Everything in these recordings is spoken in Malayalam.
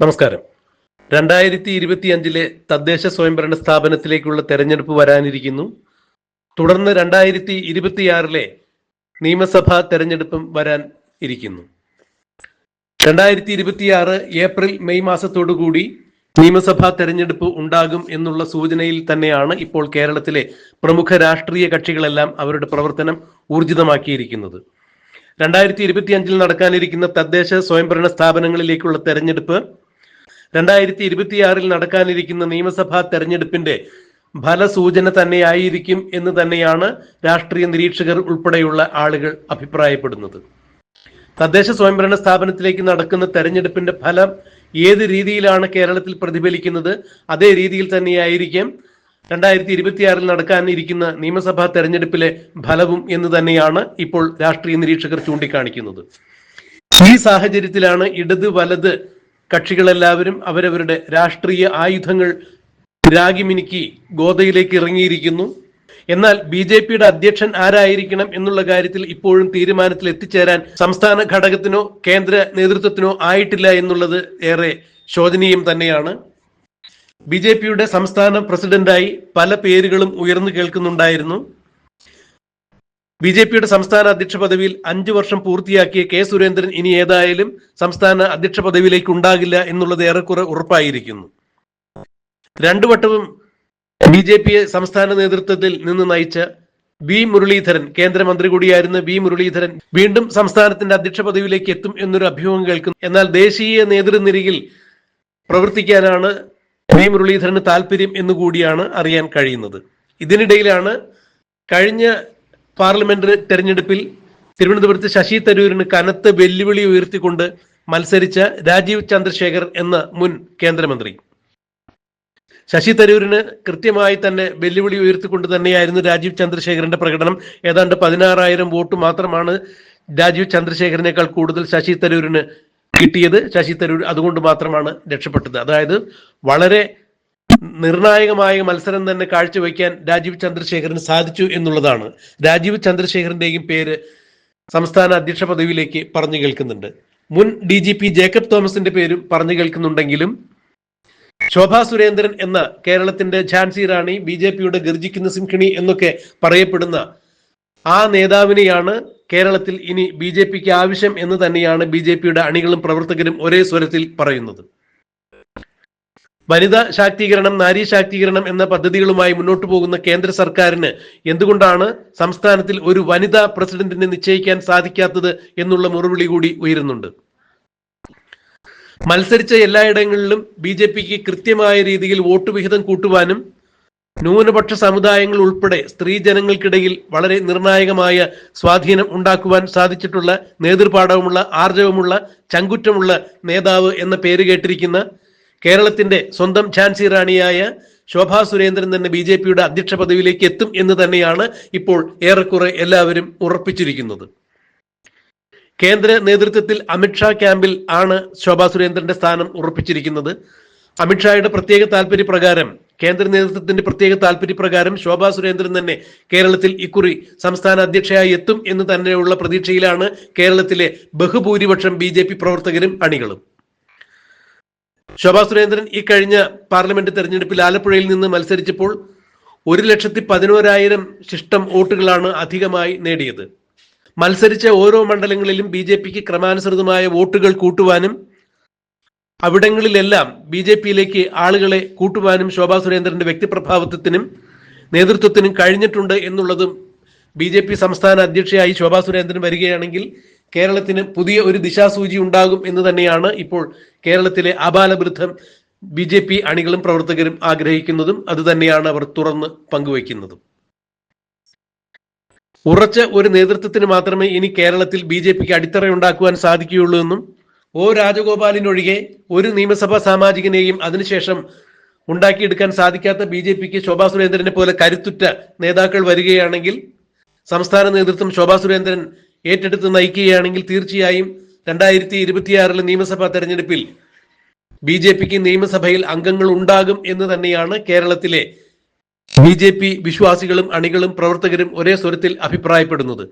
നമസ്കാരം. രണ്ടായിരത്തി ഇരുപത്തി അഞ്ചിലെ തദ്ദേശ സ്വയംഭരണ സ്ഥാപനത്തിലേക്കുള്ള തെരഞ്ഞെടുപ്പ് വരാനിരിക്കുന്നു. തുടർന്ന് രണ്ടായിരത്തി ഇരുപത്തിയാറിലെ നിയമസഭാ തെരഞ്ഞെടുപ്പും വരാൻ ഇരിക്കുന്നു. രണ്ടായിരത്തി ഇരുപത്തിയാറ് ഏപ്രിൽ മെയ് മാസത്തോടുകൂടി നിയമസഭാ തെരഞ്ഞെടുപ്പ് ഉണ്ടാകും എന്നുള്ള സൂചനയിൽ തന്നെയാണ് ഇപ്പോൾ കേരളത്തിലെ പ്രമുഖ രാഷ്ട്രീയ കക്ഷികളെല്ലാം അവരുടെ പ്രവർത്തനം ഊർജിതമാക്കിയിരിക്കുന്നത്. രണ്ടായിരത്തി ഇരുപത്തിയഞ്ചിൽ നടക്കാനിരിക്കുന്ന തദ്ദേശ സ്വയംഭരണ സ്ഥാപനങ്ങളിലേക്കുള്ള തെരഞ്ഞെടുപ്പ് രണ്ടായിരത്തി ഇരുപത്തിയാറിൽ നടക്കാനിരിക്കുന്ന നിയമസഭാ തെരഞ്ഞെടുപ്പിന്റെ ഫലസൂചന തന്നെയായിരിക്കും എന്ന് തന്നെയാണ് രാഷ്ട്രീയ നിരീക്ഷകർ ഉൾപ്പെടെയുള്ള ആളുകൾ അഭിപ്രായപ്പെടുന്നത്. തദ്ദേശ സ്വയംഭരണ സ്ഥാപനത്തിലേക്ക് നടക്കുന്ന തെരഞ്ഞെടുപ്പിന്റെ ഫലം ഏത് രീതിയിലാണ് കേരളത്തിൽ പ്രതിഫലിക്കുന്നത് അതേ രീതിയിൽ തന്നെയായിരിക്കും രണ്ടായിരത്തി ഇരുപത്തിയാറിൽ നടക്കാനിരിക്കുന്ന നിയമസഭാ തെരഞ്ഞെടുപ്പിലെ ഫലവും എന്ന് തന്നെയാണ് ഇപ്പോൾ രാഷ്ട്രീയ നിരീക്ഷകർ ചൂണ്ടിക്കാണിക്കുന്നത്. ഈ സാഹചര്യത്തിലാണ് ഇടത് വലത് കക്ഷികളെല്ലാവരും അവരവരുടെ രാഷ്ട്രീയ ആയുധങ്ങൾ രാഗിമിനുക്കി ഗോതയിലേക്ക് ഇറങ്ങിയിരിക്കുന്നു. എന്നാൽ ബി ജെ പിയുടെ അധ്യക്ഷൻ ആരായിരിക്കണം എന്നുള്ള കാര്യത്തിൽ ഇപ്പോഴും തീരുമാനത്തിൽ എത്തിച്ചേരാൻ സംസ്ഥാന ഘടകത്തിനോ കേന്ദ്ര നേതൃത്വത്തിനോ ആയിട്ടില്ല എന്നുള്ളത് ഏറെ ശോചനീയം തന്നെയാണ്. ബി ജെ പിയുടെ സംസ്ഥാന പ്രസിഡന്റായി പല പേരുകളും ഉയർന്നു കേൾക്കുന്നുണ്ടായിരുന്നു. ബി ജെ പിയുടെ സംസ്ഥാന അധ്യക്ഷ പദവിയിൽ അഞ്ചു വർഷം പൂർത്തിയാക്കിയ കെ സുരേന്ദ്രൻ ഇനി ഏതായാലും സംസ്ഥാന അധ്യക്ഷ പദവിയിലേക്ക് ഉണ്ടാകില്ല എന്നുള്ളത് ഏറെക്കുറെ ഉറപ്പായിരിക്കുന്നു. രണ്ടു വട്ടവും ബി ജെ പിയെ സംസ്ഥാന നേതൃത്വത്തിൽ നിന്ന് നയിച്ച ബി മുരളീധരൻ കേന്ദ്രമന്ത്രി കൂടിയായിരുന്ന ബി മുരളീധരൻ വീണ്ടും സംസ്ഥാനത്തിന്റെ അധ്യക്ഷ പദവിയിലേക്ക് എത്തും എന്നൊരു അഭ്യൂഹം കേൾക്കുന്നു. എന്നാൽ ദേശീയ നേതൃനിരയിൽ പ്രവർത്തിക്കാനാണ് ബി മുരളീധരന് താല്പര്യം എന്നുകൂടിയാണ് അറിയാൻ കഴിയുന്നത്. ഇതിനിടയിലാണ് കഴിഞ്ഞ പാർലമെന്റ് തെരഞ്ഞെടുപ്പിൽ തിരുവനന്തപുരത്ത് ശശി തരൂരിന് കനത്ത വെല്ലുവിളി ഉയർത്തിക്കൊണ്ട് മത്സരിച്ച രാജീവ് ചന്ദ്രശേഖർ എന്ന മുൻ കേന്ദ്രമന്ത്രി. ശശി തരൂരിന് കൃത്യമായി തന്നെ വെല്ലുവിളി ഉയർത്തിക്കൊണ്ട് തന്നെയായിരുന്നു രാജീവ് ചന്ദ്രശേഖരന്റെ പ്രകടനം. ഏതാണ്ട് പതിനാറായിരം വോട്ട് മാത്രമാണ് രാജീവ് ചന്ദ്രശേഖരനേക്കാൾ കൂടുതൽ ശശി തരൂരിന് കിട്ടിയത്. ശശി തരൂർ അതുകൊണ്ട് മാത്രമാണ് രക്ഷപ്പെട്ടത്. അതായത് വളരെ നിർണായകമായ മത്സരം തന്നെ കാഴ്ചവെക്കാൻ രാജീവ് ചന്ദ്രശേഖരന് സാധിച്ചു എന്നുള്ളതാണ്. രാജീവ് ചന്ദ്രശേഖരന്റെയും പേര് സംസ്ഥാന അധ്യക്ഷ പദവിയിലേക്ക് പറഞ്ഞു കേൾക്കുന്നുണ്ട്. മുൻ ഡി ജി പി ജേക്കബ് തോമസിന്റെ പേരും പറഞ്ഞു കേൾക്കുന്നുണ്ടെങ്കിലും ശോഭാ സുരേന്ദ്രൻ എന്ന കേരളത്തിന്റെ ഝാൻസി റാണി ബി ജെ പിയുടെ ഗർജിക്കുന്ന സിംഹിണി എന്നൊക്കെ പറയപ്പെടുന്ന ആ നേതാവിനെയാണ് കേരളത്തിൽ ഇനി ബി ജെ പിക്ക് ആവശ്യം എന്ന് തന്നെയാണ് ബി ജെ പിയുടെ അണികളും പ്രവർത്തകരും ഒരേ സ്വരത്തിൽ പറയുന്നത്. വനിതാ ശാക്തീകരണം നാരി ശാക്തീകരണം എന്ന പദ്ധതികളുമായി മുന്നോട്ടു പോകുന്ന കേന്ദ്ര സർക്കാരിന് എന്തുകൊണ്ടാണ് സംസ്ഥാനത്തിൽ ഒരു വനിതാ പ്രസിഡന്റിനെ നിശ്ചയിക്കാൻ സാധിക്കാത്തത് എന്നുള്ള മുറവിളി കൂടി ഉയരുന്നുണ്ട്? മത്സരിച്ച എല്ലായിടങ്ങളിലും ബി ജെ പിക്ക് കൃത്യമായ രീതിയിൽ വോട്ട് വിഹിതം കൂട്ടുവാനും ന്യൂനപക്ഷ സമുദായങ്ങൾ ഉൾപ്പെടെ സ്ത്രീ ജനങ്ങൾക്കിടയിൽ വളരെ നിർണായകമായ സ്വാധീനം ഉണ്ടാക്കുവാൻ സാധിച്ചിട്ടുള്ള നേതൃപാഠവുമുള്ള ആർജവമുള്ള ചങ്കുറ്റമുള്ള നേതാവ് എന്ന പേര് കേട്ടിരിക്കുന്ന കേരളത്തിന്റെ സ്വന്തം ഝാൻസി റാണിയായ ശോഭാ സുരേന്ദ്രൻ തന്നെ ബി ജെ പിയുടെ അധ്യക്ഷ പദവിയിലേക്ക് എത്തും എന്ന് തന്നെയാണ് ഇപ്പോൾ ഏറെക്കുറെ എല്ലാവരും ഉറപ്പിച്ചിരിക്കുന്നത്. കേന്ദ്ര നേതൃത്വത്തിൽ അമിത്ഷാ ക്യാമ്പിൽ ആണ് ശോഭാ സുരേന്ദ്രന്റെ സ്ഥാനം ഉറപ്പിച്ചിരിക്കുന്നത്. അമിത്ഷായുടെ പ്രത്യേക താല്പര്യപ്രകാരം കേന്ദ്ര നേതൃത്വത്തിന്റെ പ്രത്യേക താല്പര്യപ്രകാരം ശോഭാ സുരേന്ദ്രൻ തന്നെ കേരളത്തിൽ ഇക്കുറി സംസ്ഥാന അധ്യക്ഷയായി എത്തും എന്ന് തന്നെയുള്ള പ്രതീക്ഷയിലാണ് കേരളത്തിലെ ബഹുഭൂരിപക്ഷം ബി പ്രവർത്തകരും അണികളും. ശോഭാ സുരേന്ദ്രൻ ഈ കഴിഞ്ഞ പാർലമെന്റ് തെരഞ്ഞെടുപ്പിൽ ആലപ്പുഴയിൽ നിന്ന് മത്സരിച്ചപ്പോൾ ഒരു ലക്ഷത്തി പതിനോരായിരം ശിഷ്ടം വോട്ടുകളാണ് അധികമായി നേടിയത്. മത്സരിച്ച ഓരോ മണ്ഡലങ്ങളിലും ബി ജെ പിക്ക് ക്രമാനുസൃതമായ വോട്ടുകൾ കൂട്ടുവാനും അവിടങ്ങളിലെല്ലാം ബി ജെ പിയിലേക്ക് ആളുകളെ കൂട്ടുവാനും ശോഭാ സുരേന്ദ്രന്റെ വ്യക്തിപ്രഭാവത്വത്തിനും നേതൃത്വത്തിനും കഴിഞ്ഞിട്ടുണ്ട് എന്നുള്ളതും ബി ജെ പി സംസ്ഥാന അധ്യക്ഷയായി ശോഭാ സുരേന്ദ്രൻ വരികയാണെങ്കിൽ കേരളത്തിന് പുതിയ ഒരു ദിശാസൂചി ഉണ്ടാകും എന്ന് തന്നെയാണ് ഇപ്പോൾ കേരളത്തിലെ അപാലവൃദ്ധം ബി ജെ പി അണികളും പ്രവർത്തകരും ആഗ്രഹിക്കുന്നതും അതുതന്നെയാണ് അവർ തുറന്ന് പങ്കുവയ്ക്കുന്നതും. ഉറച്ച ഒരു നേതൃത്വത്തിന് മാത്രമേ ഇനി കേരളത്തിൽ ബി ജെ പിക്ക് അടിത്തറയുണ്ടാക്കുവാൻ സാധിക്കുകയുള്ളൂ എന്നും ഒ രാജഗോപാലിനൊഴികെ ഒരു നിയമസഭാ സാമാജികനെയും അതിനുശേഷം ഉണ്ടാക്കിയെടുക്കാൻ സാധിക്കാത്ത ബി ജെ പിക്ക് ശോഭാ സുരേന്ദ്രനെ പോലെ കരുത്തുറ്റ നേതാക്കൾ വരികയാണെങ്കിൽ സംസ്ഥാന നേതൃത്വം ശോഭാ സുരേന്ദ്രൻ ഏറ്റെടുത്ത് നയിക്കുകയാണെങ്കിൽ തീർച്ചയായും രണ്ടായിരത്തി ഇരുപത്തിയാറിലെ നിയമസഭാ തെരഞ്ഞെടുപ്പിൽ ബി ജെ പിക്ക് നിയമസഭയിൽ അംഗങ്ങൾ ഉണ്ടാകും എന്ന് തന്നെയാണ് കേരളത്തിലെ ബി ജെ പി വിശ്വാസികളും അണികളും പ്രവർത്തകരും ഒരേ സ്വരത്തിൽ അഭിപ്രായപ്പെടുന്നത്.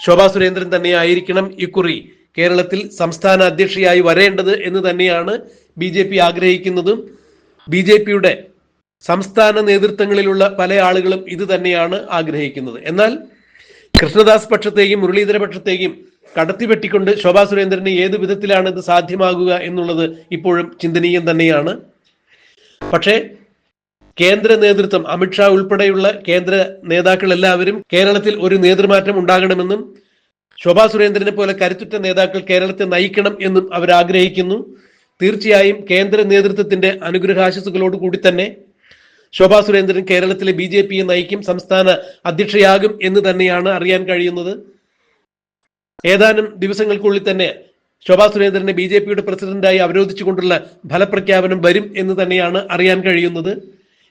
ശോഭാ സുരേന്ദ്രൻ തന്നെയായിരിക്കണം ഇക്കുറി കേരളത്തിൽ സംസ്ഥാന അധ്യക്ഷയായി വരേണ്ടത് എന്ന് തന്നെയാണ് ബി ജെ പി ആഗ്രഹിക്കുന്നതും. ബി ജെ പിയുടെ സംസ്ഥാന നേതൃത്വങ്ങളിലുള്ള പല ആളുകളും ഇത് തന്നെയാണ് ആഗ്രഹിക്കുന്നത്. എന്നാൽ കൃഷ്ണദാസ് പക്ഷത്തെയും മുരളീധര പക്ഷത്തെയും കടത്തിവെട്ടിക്കൊണ്ട് ശോഭാ സുരേന്ദ്രന് ഏത് വിധത്തിലാണ് ഇത് സാധ്യമാകുക എന്നുള്ളത് ഇപ്പോഴും ചിന്തനീയം തന്നെയാണ്. പക്ഷേ കേന്ദ്ര നേതൃത്വം അമിത്ഷാ ഉൾപ്പെടെയുള്ള കേന്ദ്ര നേതാക്കൾ എല്ലാവരും കേരളത്തിൽ ഒരു നേതൃമാറ്റം ഉണ്ടാകണമെന്നും ശോഭാ സുരേന്ദ്രനെ പോലെ കരുത്തുറ്റ നേതാക്കൾ കേരളത്തെ നയിക്കണം എന്നും അവർ ആഗ്രഹിക്കുന്നു തീർച്ചയായും കേന്ദ്ര നേതൃത്വത്തിന്റെ അനുഗ്രഹാശസ്സുകളോട് കൂടി തന്നെ ശോഭാ സുരേന്ദ്രൻ കേരളത്തിലെ ബി ജെ പിയെ നയിക്കും സംസ്ഥാന അധ്യക്ഷയാകും എന്ന് തന്നെയാണ് അറിയാൻ കഴിയുന്നത്. ഏതാനും ദിവസങ്ങൾക്കുള്ളിൽ തന്നെ ശോഭാ സുരേന്ദ്രനെ ബി ജെ പിയുടെ പ്രസിഡന്റായി അവരോധിച്ചുകൊണ്ടുള്ള ഫലപ്രഖ്യാപനം വരും എന്ന് തന്നെയാണ് അറിയാൻ കഴിയുന്നത്.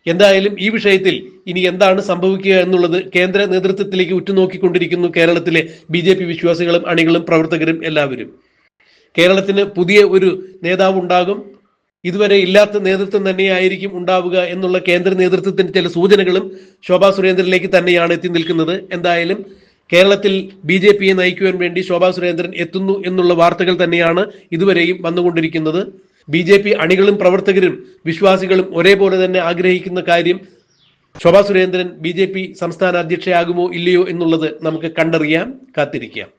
എന്തായാലും ഈ വിഷയത്തിൽ ഇനി എന്താണ് സംഭവിക്കുക എന്നുള്ളത് കേന്ദ്ര നേതൃത്വത്തിലേക്ക് ഉറ്റുനോക്കിക്കൊണ്ടിരിക്കുന്നു കേരളത്തിലെ ബി ജെ പി വിശ്വാസികളും അണികളും പ്രവർത്തകരും എല്ലാവരും. കേരളത്തിന് പുതിയ ഒരു നേതാവ് ഉണ്ടാകും ഇതുവരെ ഇല്ലാത്ത നേതൃത്വം തന്നെയായിരിക്കും ഉണ്ടാവുക എന്നുള്ള കേന്ദ്ര നേതൃത്വത്തിന്റെ ചില സൂചനകളും ശോഭാ സുരേന്ദ്രനിലേക്ക് തന്നെയാണ് എത്തി നിൽക്കുന്നത്. എന്തായാലും കേരളത്തിൽ ബി ജെ പിയെ നയിക്കുവാൻ വേണ്ടി ശോഭാ സുരേന്ദ്രൻ എത്തുന്നു എന്നുള്ള വാർത്തകൾ തന്നെയാണ് ഇതുവരെയും വന്നുകൊണ്ടിരിക്കുന്നത്. ബി ജെ പി അണികളും പ്രവർത്തകരും വിശ്വാസികളും ഒരേപോലെ തന്നെ ആഗ്രഹിക്കുന്ന കാര്യം Shobha Surendran B J P സംസ്ഥാന അധ്യക്ഷയാകുമോ ഇല്ലയോ എന്നുള്ളത് നമുക്ക് കണ്ടറിയാം കാത്തിരിക്കാം.